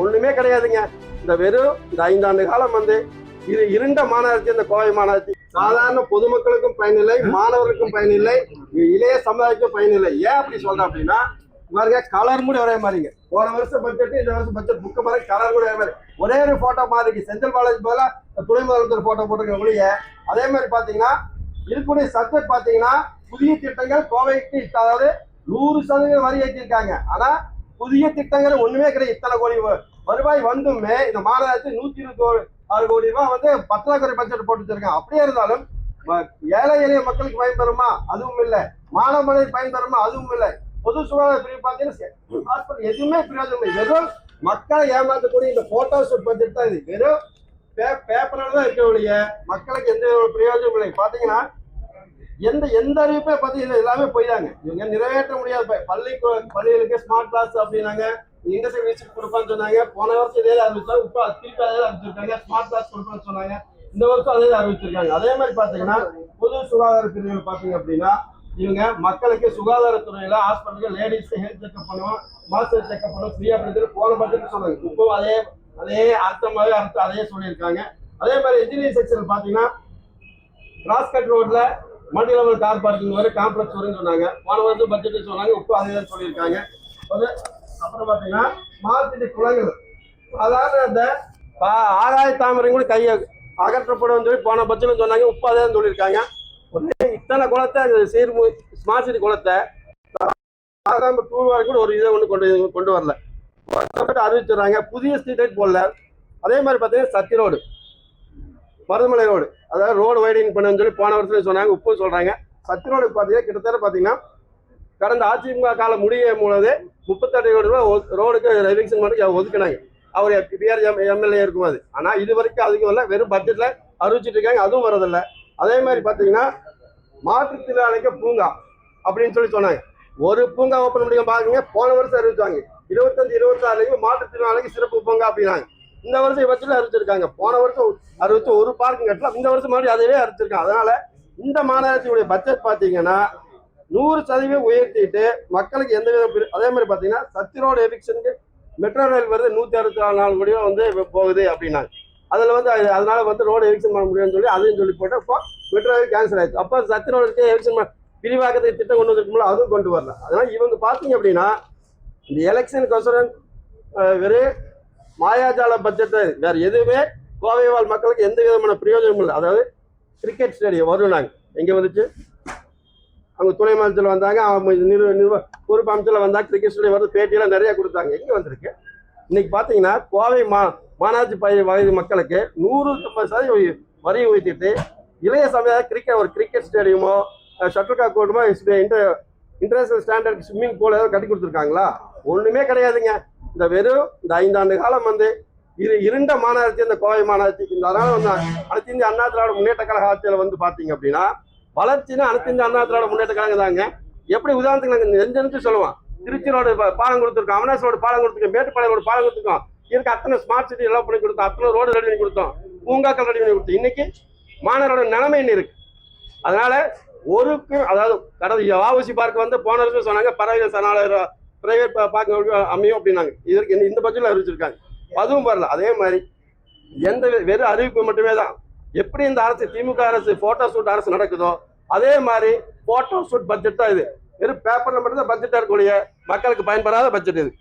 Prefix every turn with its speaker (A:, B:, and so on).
A: ஒண்ணுமே கிடையாதுங்க. இந்த வெறும் இந்த ஐந்தாண்டு காலம் வந்து இது இருண்ட மாநகராட்சி இந்த கோவை மாநகராட்சி. சாதாரண பொதுமக்களுக்கும் பயனில்லை மாணவர்களுக்கும் பயனில்லை இளைய சமுதாயத்துக்கும் பயனில்லை. ஏன் அப்படி சொல்றேன் அப்படின்னா பாருங்க கலர் கூட ஒரே மாதிரிங்க. போன வருஷம் பட்ஜெட் இந்த வருஷம் பட்ஜெட் புக்கு மாதிரி கலர் கூட ஒரே மாதிரி. ஒரே ஒரு போட்டோ மாதிரி இருக்கு செந்தில் பாலாஜி போல துணை முதலமைச்சர் போட்டோ போட்டிருக்க ஒழிய அதே மாதிரி பாத்தீங்கன்னா இருக்கக்கூடிய சப்ஜெக்ட் பாத்தீங்கன்னா புதிய திட்டங்கள் கோவைக்கு அதாவது நூறு சதவீதம் வரி ஏற்றிருக்காங்க ஆனா புதிய திட்டங்கள் ஒண்ணுமே கிடையாது. இத்தனை கோடி வருவாய் வந்துமே இந்த மாநகராட்சி நூத்தி இருபத்தி ஆறு கோடி ரூபாய் வந்து பற்றாக்குறை பட்ஜெட் போட்டு வச்சிருக்காங்க. அப்படியே இருந்தாலும் ஏழை எளிய மக்களுக்கு பயன்பெறுமா? அதுவும் இல்லை. மாணவர்களுக்கு பயன் பயன்பெறுமா? அதுவும் இல்லை. பொது சுகாதார பிரிவு பார்த்தீங்கன்னா ஹாஸ்பிட்டல் எதுவுமே பிரயோஜனம் இல்லை வெறும் மக்களை ஏமாற்றக்கூடிய இந்த போட்டோ பட்ஜெட் தான் இது. வெறும் பேப்பரில் தான் இருக்க ஒழிய மக்களுக்கு எந்த பிரயோஜனம் இல்லை. பார்த்தீங்கன்னா எந்த எந்த அறிவிப்பே பார்த்தீங்கன்னா எல்லாமே போய்தாங்க. இவங்க நிறைவேற்ற முடியாது. பள்ளி கு- பள்ளிகளுக்கு ஸ்மார்ட் கிளாஸ் அப்படின்னாங்க. இண்டஸ்ட்ரி விசிட் கொடுப்பான்னு சொன்னாங்க. போன வருஷம் இதே அறிவிச்சாங்க இப்போ திருப்பி அதே அறிவிச்சிருக்காங்க. ஸ்மார்ட் கிளாஸ் கொடுப்பான்னு சொன்னாங்க. இந்த வருஷம் அதே அறிவிச்சிருக்காங்க. அதே மாதிரி பாத்தீங்கன்னா பொது சுகாதார பிரிவில் பாத்தீங்க அப்படின்னா இவங்க மக்களுக்கு சுகாதாரத்துறையில ஹாஸ்பிட்டலுக்கு லேடிஸ் ஹெல்த் செக்அப் பண்ணுவோம். மாஸ்டர் செக்அப் பண்ணுவோம். ஃப்ரீயா பண்ணிட்டு போன பட்ஜெட் சொன்னாங்க. இப்போ அதே அதே அர்த்தமாவே அர்த்தம் அதே சொல்லியிருக்காங்க. அதே மாதிரி இன்ஜினியரிங் செக்ஷன் பாத்தீங்கன்னா கிராஸ் கட் ரோட்ல மல்டி லெவல் கார் பார்க்கிங் வரை காம்ப்ளெக்ஸ் வரும்னு சொன்னாங்க. போன வருஷம் பட்ஜெட் சொன்னாங்க இப்போ அதே தான் சொல்லியிருக்காங்க. அப்புறம் பார்த்தீங்கன்னா மார்க்கெட்டு குளங்கள் அதாவது அந்த பா- ஆகாய தாமரை கூட கையை அகற்றப்படும் சொல்லி போன பட்ஜெட்னு சொன்னாங்க இப்போ அதே தான் சொல்லியிருக்காங்க. இத்தனை குளத்தை அது சீர்மு ஸ்மார்ட் சிட்டி குளத்தை ஆகாம தூர்வாரி கூட ஒரு இதை ஒன்று கொண்டு கொண்டு வரல. அறிவிச்சிடுறாங்க. புதிய ஸ்ட்ரீட் லைட் போடல. அதே மாதிரி பார்த்தீங்கன்னா சத்தி ரோடு மருதமலை ரோடு அதாவது ரோடு வைடிங் பண்ணுன்னு சொல்லி போன வருஷம் சொன்னாங்க உப்பு சொல்றாங்க. சத்து ரோடு பார்த்தீங்கன்னா கிட்டத்தட்ட பார்த்தீங்கன்னா கடந்த அதிமுக காலம் முடியும் பொழுது முப்பத்தெட்டு கோடி ரூபாய் ஒ- ரோடுக்கு ரெவிக்ஷன் மட்டும் ஒதுக்குனாங்க. அவர் பிஆர் எம்எல்ஏ இருக்கும்போது. ஆனால் இது வரைக்கும் அதுக்கு இல்லை வெறும் பட்ஜெட்டில் அறிவிச்சிட்டு இருக்காங்க அதுவும் வரதில்லை. அதே மாதிரி பார்த்தீங்கன்னா மாற்றுத்திறனாளிக்கு பூங்கா அப்படின்னு சொல்லி சொன்னாங்க. ஒரு பூங்கா ஓப்பன் பண்ணி பாருங்க போன வருஷம் அறிவிச்சாங்க. இருபத்தஞ்சு இருபத்தாறுலையும் மாற்றுத்திறனாளிக்கு சிறப்பு பூங்கா அப்படின்னாங்க. இந்த வருஷம் இவற்றில அறுத்திருக்காங்க. போன வருஷம் அறுபத்தி ஒரு பார்க்கும் கட்டலாம் இந்த வருஷம் மறுபடியும் அதவே அறுத்திருக்காங்க. அதனால இந்த மாநகராட்சியுடைய பட்ஜெட் பார்த்தீங்கன்னா நூறு சதவீதம் உயர்த்திட்டு மக்களுக்கு எந்த வித அதே மாதிரி பார்த்தீங்கன்னா சத்திரோட எவிக்ஷனுக்கு மெட்ரோ ரயில் வருது நூற்றி அறுபத்தி நாலு நாலு கோடியோ வந்து போகுது அப்படின்னாங்க. அதில் வந்து அது- அதனால வந்து ரோடு எவிக்ஷன் பண்ண முடியும்னு சொல்லி அதையும் சொல்லி போட்டு இப்போ மெட்ரோ ரயில் கேன்சல் ஆயிடுச்சு. அப்போ சத்திரோடுக்கு எவிக்ஷன் விரிவாக்கத்துக்கு திட்டம் கொண்டு வந்திருக்கும்போது அதுவும் கொண்டு வரல. அதனால் இவங்க பார்த்தீங்க அப்படின்னா இந்த எலெக்ஷனுக்கோசரம் அஹ், வெறும் மாயாஜால பட்ஜெட் வேற எதுவுமே கோவை வாழ் மக்களுக்கு எந்த விதமான பிரயோஜனமும் இல்லை. அதாவது கிரிக்கெட் ஸ்டேடியம் வரும் நாங்கள் எங்கே வந்துச்சு? அவங்க துணை அமைச்சர் வந்தாங்க அவங்க நிறுவ நிறுவ பொறுப்பு அமைச்சர் வந்தாங்க கிரிக்கெட் ஸ்டேடியம் வந்து பேட்டியெல்லாம் நிறைய கொடுத்தாங்க. எங்கே வந்திருக்கு? இன்னைக்கு பார்த்தீங்கன்னா கோவை மா மாநாட்சி பகுதி வயது மக்களுக்கு நூறு ஐம்பது சதவீதம் வரி உயர்த்திட்டு இளைய சமயம் கிரிக்கெட் ஒரு கிரிக்கெட் ஸ்டேடியமோ shuttle cock கோர்ட்டுமோ inter international standard swimming pool ஏதாவது கட்டி கொடுத்துருக்காங்களா? ஒன்றுமே கிடையாதுங்க. இந்த வெறும் இந்த ஐந்தாண்டு காலம் வந்து இரு இருண்ட மாநகராட்சி இந்த கோவை மாநகராட்சி இந்த அதனால வந்து அனைத்து இந்திய அண்ணா திராவிட முன்னேற்ற கழக ஆட்சியில் வந்து பார்த்தீங்க அப்படின்னா வளர்ச்சினா அனைத்து இந்திய அண்ணா திராவிட முன்னேற்ற கழகம் தாங்க எப்படி உதாரணத்துக்கு நாங்கள் நெஞ்சு நெஞ்சு சொல்லுவோம்? திருச்சி ரோடு பாலம் கொடுத்துருக்கோம் அவினாசி ரோடு பாலம் கொடுத்துருக்கோம் மேட்டுப்பாளையம் ரோடு பாலம் கொடுத்துருக்கோம். இருக்க அத்தனை ஸ்மார்ட் சிட்டி எல்லாம் பண்ணி கொடுத்தோம் அத்தனை ரோடு ரெடி பண்ணி கொடுத்தோம். பூங்காக்கள் ரெடி பண்ணி கொடுத்தோம். இன்னைக்கு மாணவரோட நிலைமை என்ன இருக்கு? அதனால ஒருக்கு அதாவது கடந்த வாவசி பார்க் வந்து போன வருஷம் சொன்னாங்க பறவை சனாலயம் பிரைவேட் பார்க்க அமையும் அப்படின்னாங்க. இதற்கு இந்த- இந்த அறிவிச்சிருக்காங்க. அதுவும் வரல அதே மாதிரி எந்த வெறும் அறிவிப்பு மட்டுமே தான். எப்படி இந்த அரசு திமுக அரசு போட்டோ ஷூட் அரசு நடக்குதோ அதே மாதிரி போட்டோ ஷூட் பட்ஜெட் தான் இது. வெறும் பேப்பரில் மட்டும்தான் பட்ஜெட்டாக இருக்கக்கூடிய மக்களுக்கு பயன்படாத பட்ஜெட் இது.